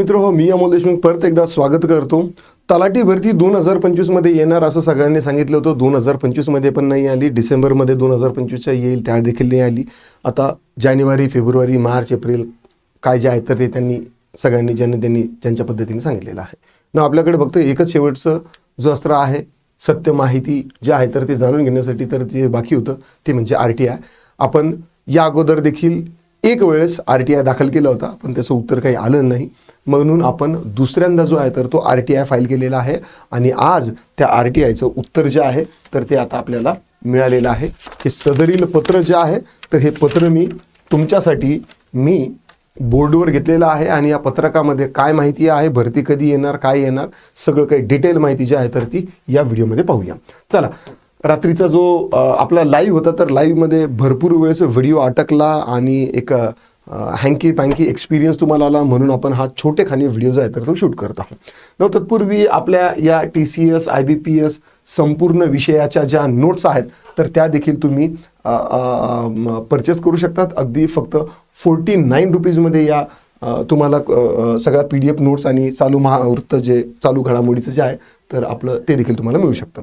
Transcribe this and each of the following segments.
मित्र हो मी अमोल देशमुख परत एकदा स्वागत करतो. तलाठी भरती दोन हजार पंचवीसमध्ये येणार असं सगळ्यांनी सांगितलं होतं. दोन हजार पंचवीसमध्ये पण नाही आली. डिसेंबरमध्ये दोन हजार पंचवीसच्या येईल त्या देखील नाही आली. आता जानेवारी फेब्रुवारी मार्च एप्रिल काय जे आहे तर ते त्यांनी सगळ्यांनी ज्यांनी त्यांनी त्यांच्या पद्धतीने सांगितलेलं आहे. ना आपल्याकडे फक्त एकच शेवटचं जो अस्त्र आहे सत्य माहिती जे आहे तर ते जाणून घेण्यासाठी तर जे बाकी होतं ते म्हणजे आर टी आय. आपण या अगोदर देखील एक वेळेस आर टी आय दाखल केला होता. पण त्याचं उत्तर काही आलं नाही. म्हणून आपण दुसऱ्यांदा जो आहे तर तो आर टी आय फाईल केलेला आहे. आणि आज त्या आर टी आयचं उत्तर जे आहे तर ते आता आपल्याला मिळालेलं आहे. हे सदरील पत्र जे आहे तर हे पत्र मी तुमच्यासाठी मी बोर्डवर घेतलेलं आहे. आणि या पत्रकामध्ये काय माहिती आहे भरती कधी येणार काय येणार सगळं काही डिटेल माहिती जी आहे तर ती या व्हिडिओमध्ये पाहूया. चला रात्रीचा जो आपला लाईव्ह होता तर लाईव्हमध्ये भरपूर वेळेस व्हिडिओ अटकला आणि एक हँकी पँकी एक्सपिरियन्स तुम्हाला आला म्हणून आपण हा छोटेखानी व्हिडिओ व्हिडिओज आहे तर तो शूट करत आहोत. न तत्पूर्वी आपल्या या T C S I B P S संपूर्ण विषयाच्या ज्या नोट्स आहेत तर त्या देखील तुम्ही परचेस करू शकतात. अगदी फक्त फोर्टी नाईन रुपीजमध्ये या तुम्हाला सगळ्या पी डी एफ नोट्स आणि चालू महावृत्त जे चालू घडामोडीचं जे आहे तर आपलं ते देखील तुम्हाला मिळू शकतं.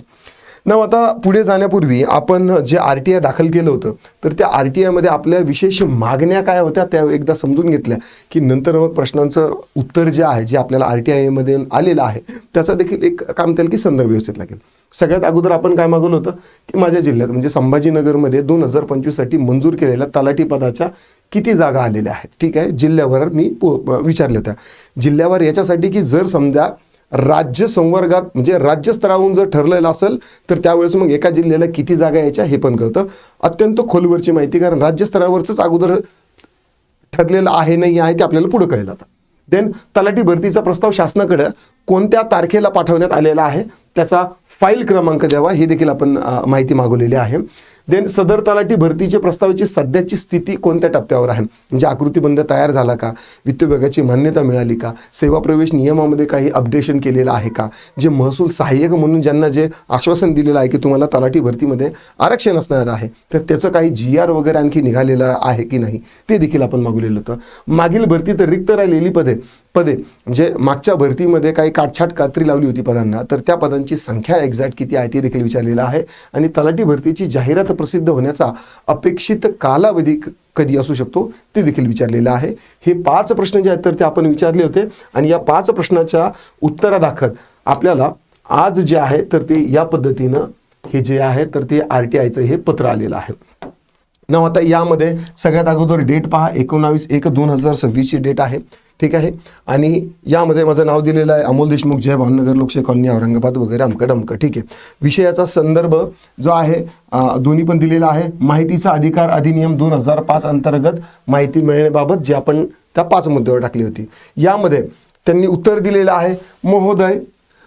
ना आता पुढे जाण्यापूर्वी आपण जे आर टी आय दाखल केलं होतं तर त्या आर टी आयमध्ये आपल्या विशेष मागण्या काय होत्या त्या एकदा समजून घेतल्या की नंतर मग प्रश्नांचं उत्तर जे आहे जे आपल्याला आर टी आयमध्ये आलेलं आहे त्याचा देखील एक काम त्याला की संदर्भ व्यवस्थित लागेल. सगळ्यात अगोदर आपण काय मागवलं होतं की माझ्या जिल्ह्यात म्हणजे संभाजीनगरमध्ये दोन हजार पंचवीससाठी मंजूर केलेल्या तलाठी पदाच्या किती जागा आलेल्या आहेत. ठीक आहे? जिल्ह्यावर मी पो विचारल्या होत्या. जिल्ह्यावर याच्यासाठी की जर समजा राज्य संवर्गात म्हणजे राज्यस्तरावरून जर ठरलेलं असेल तर त्यावेळेस मग एका जिल्ह्याला किती जागा यायच्या हे पण कळतं. अत्यंत खोलवरची माहिती कारण राज्यस्तरावरच अगोदर ठरलेलं आहे नाही आहे ते आपल्याला पुढं कळेल आता. देन तलाठी भरतीचा प्रस्ताव शासनाकडे कोणत्या तारखेला पाठवण्यात आलेला आहे त्याचा फाईल क्रमांक द्यावा हे देखील आपण माहिती मागवलेली आहे. देन सदर तलाठी भरतीच्या प्रस्तावाची सध्याची स्थिती कोणत्या टप्प्यावर आहे? म्हणजे आकृतीबंध तयार झाला का? वित्त विभागाची मान्यता मिळाली का? सेवा प्रवेश नियमामध्ये काही अपडेशन केलेलं आहे का? जे महसूल सहाय्यक म्हणून ज्यांना जे आश्वासन दिलेलं आहे की तुम्हाला तलाठी भरतीमध्ये आरक्षण असणार आहे तर त्याचं काही जी आर वगैरे आणखी निघालेलं आहे की नाही? ते देखील आपण मागवलेलं होतं. मागील भरती तर रिक्त राहिलेली पदे. पदे. म्हणजे मागच्या भरतीमध्ये काही काटछाट कात्री लावली होती पदांना तर त्या पदांची संख्या एक्झॅक्ट किती आहे ते देखील विचारलेलं आहे. आणि तलाठी भरतीची जाहिरात प्रसिद्ध होण्याचा अपेक्षित कालावधी क- कधी असू शकतो ते देखील विचारलेलं आहे. हे पाच प्रश्न जे आहेत तर ते आपण विचारले होते. आणि या पाच प्रश्नाच्या उत्तरादाखल आपल्याला आज जे आहे तर ते या पद्धतीनं हे जे आहे तर ते आर टी आयचं हे पत्र आलेलं आहे. ना आता यामध्ये सगळ्यात अगोदर डेट पहा एकोणावीस एक दोन हजार सव्वीसची डेट आहे. ठीक आहे? आणि यामध्ये माझं नाव दिलेलं आहे अमोल देशमुख जय भावनगर लोकशाही कॉलनी औरंगाबाद वगैरे अमकं डमकं. ठीक आहे? विषयाचा संदर्भ जो आहे दोन्ही पण दिलेला आहे. माहितीचा अधिकार अधिनियम दोन हजार पाच अंतर्गत माहिती मिळण्याबाबत जे आपण त्या पाच मुद्द्यावर टाकली होती. यामध्ये त्यांनी उत्तर दिलेलं आहे महोदय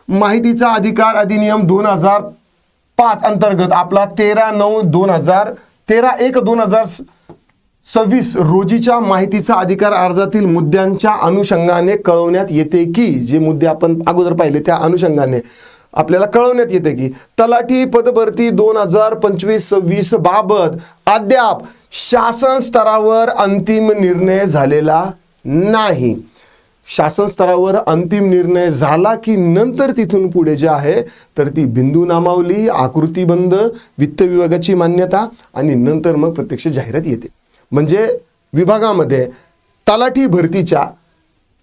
माहितीचा अधिकार अधिनियम दोन हजार पाच अंतर्गत आपला तेरा नऊ दोन हजार तेरा एक दोन हजार सव्वीस रोजीच्या माहितीचा अधिकार अर्जातील मुद्द्यांच्या अनुषंगाने कळवण्यात येते की जे मुद्दे आपण अगोदर पाहिले त्या अनुषंगाने आपल्याला कळवण्यात येते की तलाठी पदभरती दोन हजार पंचवीस सव्वीस बाबत अद्याप शासन स्तरावर अंतिम निर्णय झालेला नाही. शासन स्तरावर अंतिम निर्णय झाला की नंतर तिथून पुढे जे आहे तर ती बिंदू नामावली आकृतीबंध वित्त विभागाची मान्यता आणि नंतर मग प्रत्यक्ष जाहिरात येते. म्हणजे विभागामध्ये तलाठी भरतीच्या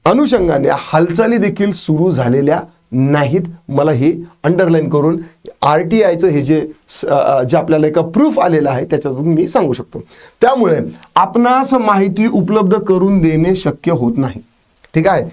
अनुषंगाने हालचाली देखील सुरू झालेल्या नाहीत. मला हे अंडरलाईन करून आर टी आयचं हे जे स- जे आपल्याला एका प्रूफ आलेलं आहे त्याच्यातून मी सांगू शकतो. त्यामुळे आपणास माहिती उपलब्ध करून देणे शक्य होत नाही. ठीक आहे?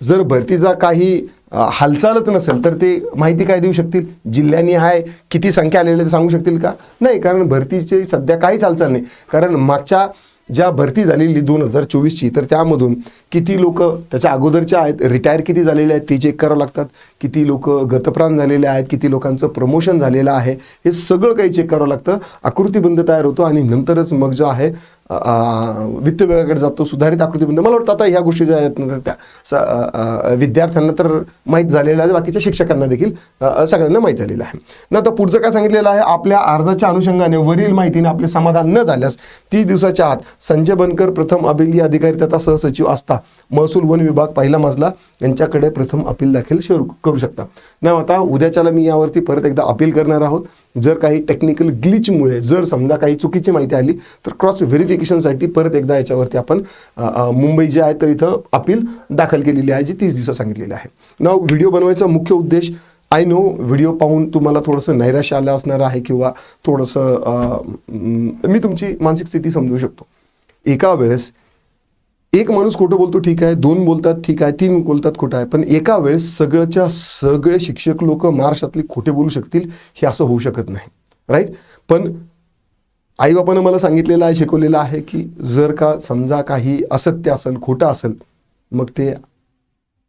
जर भरतीचा काही हालचालच नसेल तर ते माहिती काय देऊ शकतील? जिल्ह्यानी आहे किती संख्या आलेली ते सांगू शकतील का? नाही कारण भरतीची सध्या काहीच हालचाल नाही. कारण मागच्या ज्या भरती झालेली दोन हजार चोवीसची तर त्यामधून किती लोक त्याच्या अगोदरच्या आहेत रिटायर किती झालेले आहेत ते चेक करावं लागतात. किती लोक गतप्राण झालेले आहेत किती लोकांचं प्रमोशन झालेलं आहे हे सगळं काही चेक करावं लागतं. आकृतीबंध तयार होतो आणि नंतरच मग जो आहे वित्त विभागाकडे जातो सुधारित आकृतीबंध मला वाटतं आता ह्या गोष्टी ज्या आहेत ना, तर त्या स- विद्यार्थ्यांना तर माहीत झालेल्या आहे बाकीच्या शिक्षकांना देखील सगळ्यांना माहीत झालेलं आहे. ना आता पुढचं काय सांगितलेलं आहे? आपल्या अर्जाच्या अनुषंगाने वरील माहितीने आपले समाधान न झाल्यास तीस दिवसाच्या आत संजय बनकर प्रथम अभिलीय अधिकारी तथा सहसचिव असता. महसूल वन विभाग पहिला मजला यांच्याकडे प्रथम अपील दाखल सुरू करू शकता. ना आता उद्याच्याला मी यावरती परत एकदा अपील करणार आहोत. जर काही टेक्निकल ग्लिचमुळे जर समजा काही चुकीची माहिती आली तर क्रॉस व्हेरिफिकेशनसाठी परत एकदा याच्यावरती आपण मुंबई जे आहे तर इथं अपील दाखल केलेली आहे जी तीस दिवसात सांगितलेली आहे. ना व्हिडिओ बनवायचा मुख्य उद्देश आय नो व्हिडिओ पाहून तुम्हाला थोडंसं नैराश्य आलं असणार आहे किंवा थोडंसं मी तुमची मानसिक स्थिती समजू शकतो. एका वेळेस एक माणूस खोटं बोलतो ठीक आहे. दोन बोलतात ठीक आहे. तीन बोलतात खोटं आहे. पण एका वेळेस सगळ्याच्या सगळे शिक्षक लोक महाराष्ट्रातले खोटे बोलू शकतील हे असं होऊ शकत नाही. राईट पण आईबापानं मला सांगितलेलं आहे शिकवलेलं आहे की जर का समजा काही असत्य असेल खोटं असेल मग ते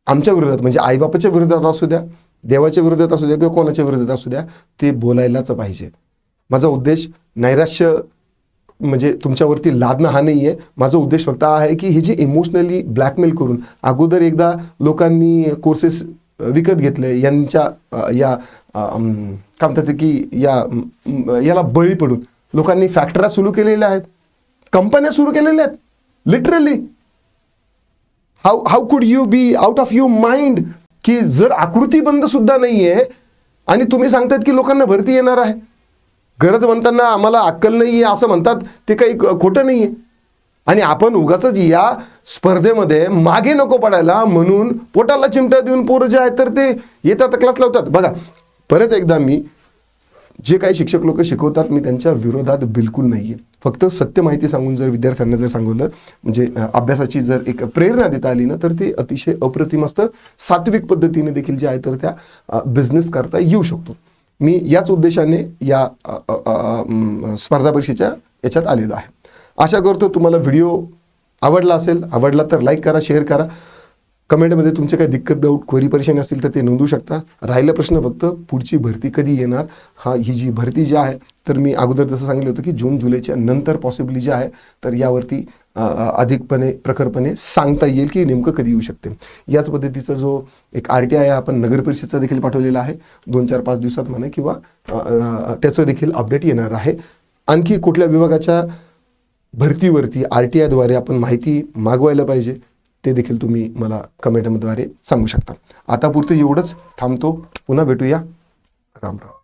आमच्या विरोधात म्हणजे आईबापाच्या विरोधात असू द्या देवाच्या विरोधात असू द्या किंवा कोणाच्या विरोधात असू द्या ते बोलायलाच पाहिजे. माझा उद्देश नैराश्य म्हणजे तुमच्यावरती लादणं हा नाही आहे माझा उद्देश फक्त हा आहे की हे जे इमोशनली ब्लॅकमेल करून अगोदर एकदा लोकांनी कोर्सेस विकत घेतले यांच्या या काय म्हणतात की या याला बळी पडून. लोकांनी फॅक्टऱ्या सुरू केलेल्या आहेत. कंपन्या सुरू केलेल्या आहेत. Literally how how could you be out of your mind की जर आकृतीबंद सुद्धा नाही आहे आणि तुम्ही सांगतात की लोकांना भरती येणार आहे? गरज म्हणताना आम्हाला अक्कल नाही आहे असं म्हणतात ते काही खोटं नाही आहे आणि आपण उगाच या स्पर्धेमध्ये मागे नको पडायला म्हणून पोटाला चिमटा देऊन पोरं जे आहेत तर ते येतात क्लास लावतात. बघा परत एकदा मी जे काही शिक्षक लोक शिकवतात मी त्यांच्या विरोधात बिलकुल नाही आहे फक्त सत्य माहिती सांगून जर विद्यार्थ्यांना जर सांगवलं म्हणजे अभ्यासाची जर एक प्रेरणा देता आली ना तर ते अतिशय अप्रतिम असतं. सात्विक पद्धतीने देखील जे आहे तर त्या बिझनेस करता येऊ शकतो. मी याच उद्देशाने या अ, स्पर्धा परीक्षेच्या याच्यात आलेलो आहे. आशा करतो तुम्हाला व्हिडिओ आवडला असेल आवडला तर लाईक करा शेअर करा. कमेंटमध्ये तुमचे काही दिक्कत डाऊट क्वेरी परेशानी असतील तर ते नोंदवू शकता. राहिला प्रश्न फक्त पुढची भरती कधी येणार? हा ही जी भरती जी आहे तर मी अगोदर जसं सांगितलं होतं की जून जुलैच्या नंतर पॉसिबली जे आहे तर यावरती अधिकपणे प्रखरपणे सांगता येईल की नेमकं कधी येऊ शकते. याच पद्धतीचा जो एक आर टी आय आपण नगर परिषदचा देखील पाठवलेला आहे. दोन चार पाच दिवसात म्हणा किंवा त्याचं देखील अपडेट येणार आहे. आणखी कुठल्या विभागाच्या भरतीवरती आर टी आयद्वारे आपण माहिती मागवायला पाहिजे ते देखील तुम्ही मला कमेंटद्वारे सांगू शकता. आता पुरतं एवढंच. थांबतो. पुन्हा भेटूया. राम राम.